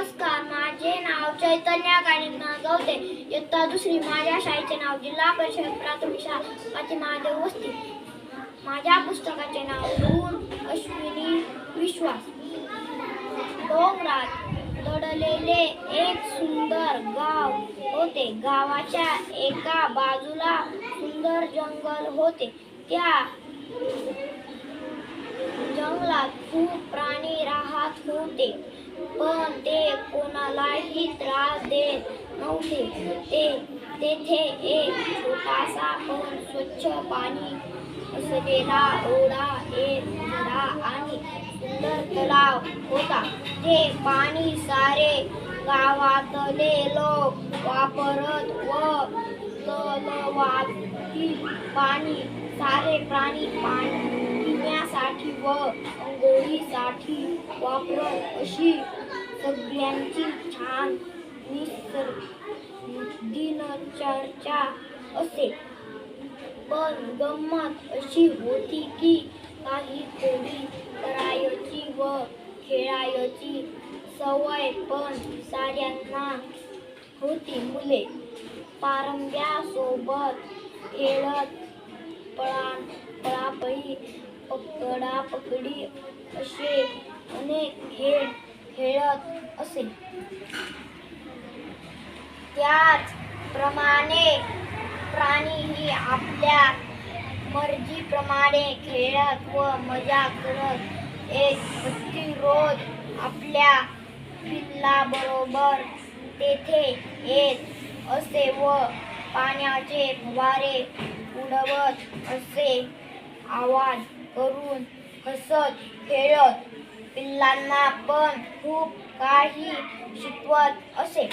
नमस्कार माझे नाव चैतन्य कानिकनाथ गवते इयत्ता दुसरी माझ्या शाळेचे नाव जिल्हा परिषद प्राथमिक शाळा महादेव वस्ती. माझ्या पुस्तकाचे नाव दूर अश्विनी विश्वास. डोंगरात दडलेले एक सुंदर गाव होते. गावाच्या एका बाजूला सुंदर जंगल होते. त्या जंगलात खूप प्राणी राहत होते. पण ते कोणालाही त्रास देत नव्हते. ते तेथे एक छोटासा पण स्वच्छ पाणी असलेला ओढा एक झरा आणि सुंदर तलाव होता. ते पाणी सारे गावातले लोक वापरत व तलावातील पाणी सारे प्राणी पाणी पिण्यासाठी व अंघोळीसाठी वापरत अशी सगळ्यांची छान निसर दिनचर्चा असे. पण गंमत अशी होती की काही कोणी करायची व खेळायची सवय पण साऱ्यांना होती मुले. पारंब्यासोबत खेळत पळा पळापळी पकडापकडी असे अनेक खेळ खेळत असे. त्याचप्रमाणे प्राणीही आपल्या मर्जीप्रमाणे खेळत व मजा करत एक हत्ती रोज आपल्या पिल्लाबरोबर तेथे येत असे व पाण्याचे फवारे उडवत असे आवाज करून हसत खेळत पिल्लांना पण खूप काही शिकवत असे.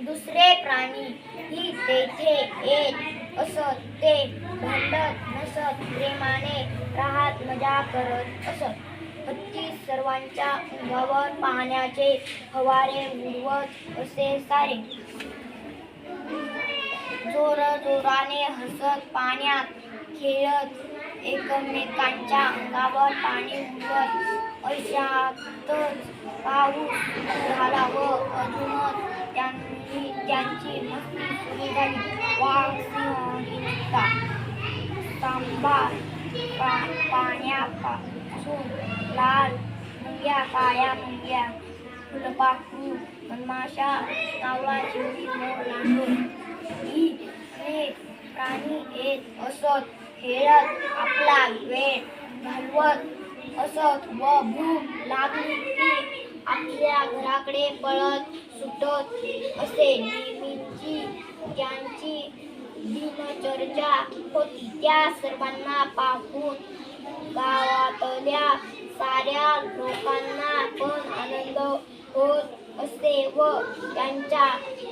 दुसरे प्राणी ही तेथे येत असत. ते भांडत नसत. प्रेमाने राहत मजा करत असत. हत्ती सर्वांच्या अंगावर पाण्याचे फवारे उडवत असे सारे. जोर जोराने हसत पाण्यात खेळत एकमेकांच्या अंगावर पाणी उडवत अशातच पाऊस झाला व अजूनच त्यांनी त्यांची मस्ती सुरू झाली. वाघ तांबा पा- पाण्यापासून लाल मुंग्या काळ्या मुंग्या. फुलपाखरू मधमाशा कावळा चिमणी मोर लांडोर ही अनेक प्राणी येत असत. खेळत आपला वेळ घालवत असत व भूक लागली की आपल्या घराकडे पळत सुटत असे. नेहमीची त्यांची दिनचर्या होती त्या सर्वांना पाहून गावातल्या साऱ्या लोकांना पण आनंद होत असे व त्यांच्या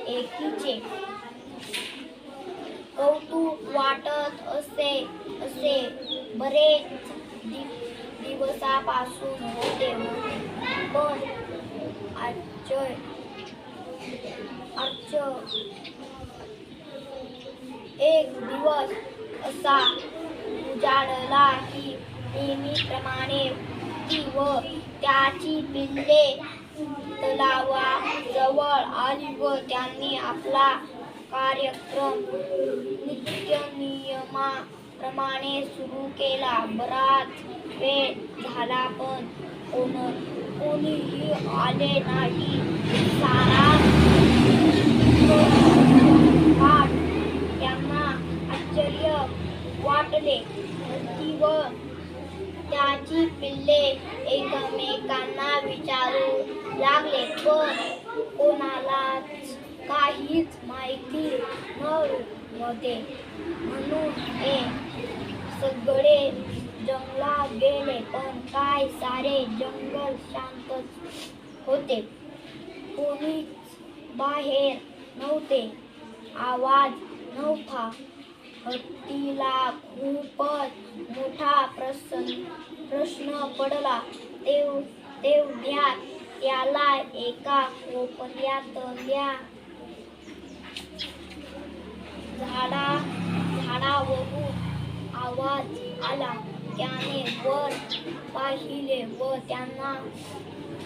एकीचे कौतुक वाटत असे असे बरेच दिवसापासून होते पण आजच्या आजच्या एक दिवस असा उजाडला की नेहमीप्रमाणे ती व त्याची पिल्ले तलावाजवळ आली व त्यांनी आपला कार्यक्रम नित्य प्रमाणे सुरू केला. बराच वेळ झाला पण कोण कोणीही आले नाही. सारा पाठ त्यांना आश्चर्य वाटले. व त्याची पिल्ले एकमेकांना विचारू लागले पण कोणालाच काहीच माहिती नव्हते म्हणून हे सगळे जंगलात गेले पण काय सारे जंगल शांतच होते? कोणीच बाहेर नव्हते. आवाज नव्हता. हत्तीला खूपच मोठा प्रसन्न प्रश्न पडला. तेव तेवढ्यात त्याला एका कोपऱ्यातल्या झाडा झाडावरून आवाज आला. त्याने वर पाहिले व त्यांना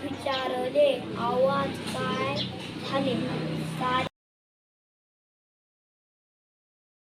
विचारले आवाज काय झाले?